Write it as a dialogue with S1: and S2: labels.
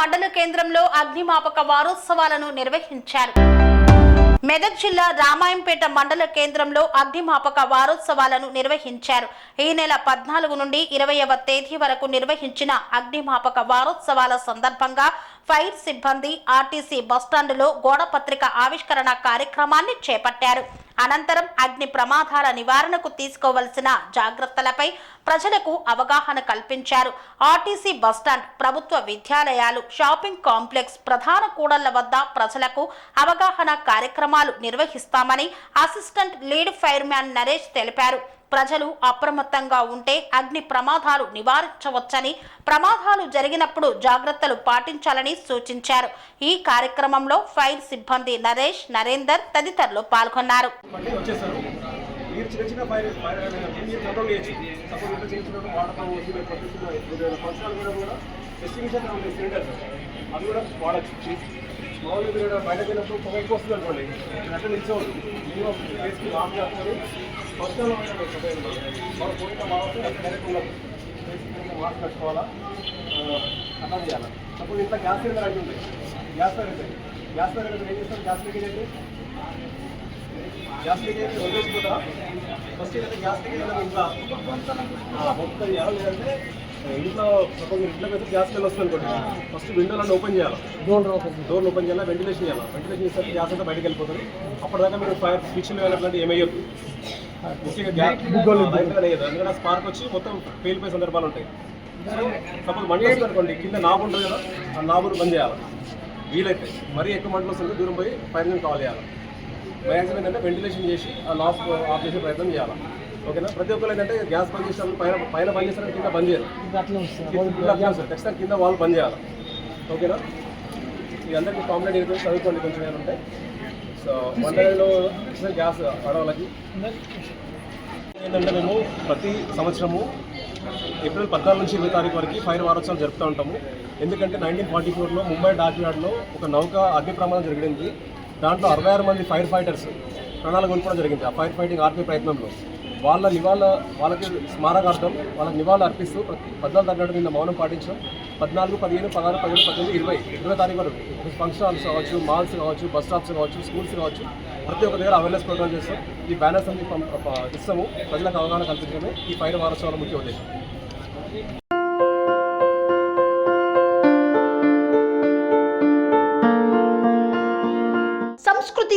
S1: మండల కేంద్రంలో అగ్నిమాపక వారోత్సవాలను నిర్వహించారు. మెదక్ జిల్లా రామాయంపేట మండల కేంద్రంలో అగ్నిమాపక వారోత్సవాలను నిర్వహించారు. ఈ నెల పద్నాలుగు నుండి ఇరవైవ తేదీ వరకు నిర్వహించిన అగ్నిమాపక వారోత్సవాల సందర్భంగా ఫైర్ సిబ్బంది ఆర్టీసీ బస్టాండులో గోడపత్రిక ఆవిష్కరణ కార్యక్రమాన్ని చేపట్టారు. అనంతరం అగ్ని ప్రమాదాల నివారణకు తీసుకోవలసిన జాగ్రత్తలపై ప్రజలకు అవగాహన కల్పించారు. ఆర్టీసీ బస్టాండ్ ప్రభుత్వ విద్యాలయాలు షాపింగ్ కాంప్లెక్స్ ప్రధాన కూడళ్ళ వద్ద ప్రజలకు అవగాహన కార్యక్రమాలు నిర్వహిస్తామని అసిస్టెంట్ లీడ్ ఫైర్మ్యాన్ నరేష్ తెలిపారు. ప్రజలు అప్రమత్తంగా ఉంటే అగ్ని ప్రమాదాలు నివారించవచ్చని ప్రమాదాలు జరిగినప్పుడు జాగ్రత్తలు పాటించాలని సూచించారు. ఈ కార్యక్రమంలో ఫైర్ సిబ్బంది నరేష్ నరేందర్ తదితరులు పాల్గొన్నారు.
S2: మీరు చిన్న చిన్న ఫైర్ ఫైర్ మీరు కంట్రోల్ చేయొచ్చు సపోజ్ చిన్న చిన్న కూడా కూడా ఎస్టిమేషన్ అవి కూడా వాడచ్చు. మామూలుగా మీరు బయటకు వెళ్ళినప్పుడు పొగ ఎక్కువ వస్తుంది అనుకోండి. అట్లా నిల్చోవద్దు మినిమం ఫేస్కి ఆఫ్ చేస్తారు ఫస్ట్ మనం పోయిన మాత్రం డైరెక్ట్ ఉండదు మాస్క్ కట్టుకోవాలా అట్లా చేయాలి సపోజ్ ఇంట్లో గ్యాస్ సిలిండర్ అయితే ఉంది గ్యాస్ ఫైర్ గ్యాస్ ఫైర్ ఏం చేస్తారు గ్యాస్ లీకేజ్ అయితే గ్యాస్ లీకేజ్ వదిలేసిపోతారా ఫస్ట్ ఏంటంటే గ్యాస్ లీకేజ్ అనేది ఇంట్లో మొత్తం చేయాలి లేదంటే ఇంట్లో సపోజ్ ఇంట్లోకి అయితే గ్యాస్ స్మెల్ వస్తుంది అనుకోండి ఫస్ట్ విండోలను ఓపెన్ చేయాలి డోర్ ఓపెన్ డోర్ ఓపెన్ చేయాలి వెంటిలేషన్ చేయాలి వెంటిలేషన్ చేస్తే గ్యాస్ అంతా బయటకు వెళ్ళిపోతుంది అప్పటిదాకా మీరు ఫైర్ స్విచ్లు అట్లాంటివి ఏమయ్యొద్దు ముఖ్యంగా స్పార్క్ వచ్చి మొత్తం పేలిపోయే సందర్భాలు ఉంటాయి. సో సపోజ్ మంట వస్తుంది అనుకోండి కింద నాబు ఉంటుంది కదా ఆ నాబును బంద్ చేయాలి. వీలైతే మరీ ఎక్కువ మంటలు వస్తుంది దూరం పోయి ఫైర్ కాల్ చేయాలి. మ్యాక్సిమం ఏంటంటే వెంటిలేషన్ చేసి ఆ లాస్ ఆఫ్ చేసే ప్రయత్నం చేయాలి. ఓకేనా? ప్రతి ఒక్కరు ఏంటంటే గ్యాస్ బంద్ చేసిన పైన పైన బంద్ చేసిన కింద బంద్ చేయాలి. ఖచ్చితంగా కింద వాళ్ళు బంద్ చేయాలి. ఓకేనా? ఈ అందరికీ కాంప్లైంట్ చదువుకోండి కొంచెం ఏమైనా సో సో వంటలో గ్యాస్ ఆడవాళ్ళకి. ఏంటంటే మేము ప్రతి సంవత్సరము ఏప్రిల్ పద్నాలుగు నుంచి ఇరవై తారీఖు వరకు ఫైర్ వారోత్సవాలు జరుపుతూ ఉంటాము. ఎందుకంటే నైన్టీన్ ఫార్టీ ఫోర్లో ముంబై డాక్యార్డ్లో ఒక నౌక అగ్ని ప్రమాదం జరిగింది. దాంట్లో అరవై ఆరు మంది ఫైర్ ఫైటర్స్ ప్రాణాలు కోల్పోవడం జరిగింది. ఆ ఫైర్ ఫైటింగ్ ఆర్మీ ప్రయత్నంలో. వాళ్ళ నివాళ వాళ్ళకి స్మారకార్థం వాళ్ళకి నివాళులు అర్పిస్తూ పద్నాలుగు తారీఖు నిన్న మౌనం పాటించడం పద్నాలుగు పదిహేను పదహారు పదిహేను పద్దెనిమిది ఇరవై ఇరవై తారీఖు వరకు ఫంక్షన్ హాల్స్ కావచ్చు మాల్స్ కావచ్చు బస్ స్టాప్స్ కావచ్చు స్కూల్స్ కావచ్చు ప్రతి ఒక్క దగ్గర అవేర్నెస్ ప్రోగ్రామ్ చేస్తాం. ఈ బ్యానర్స్ అన్ని ఇస్తాము. ప్రజలకు అవగాహన కల్పించడమే ఈ పైన వారోత్సవాల ముఖ్య ఉద్దేశం.
S1: సంస్కృతి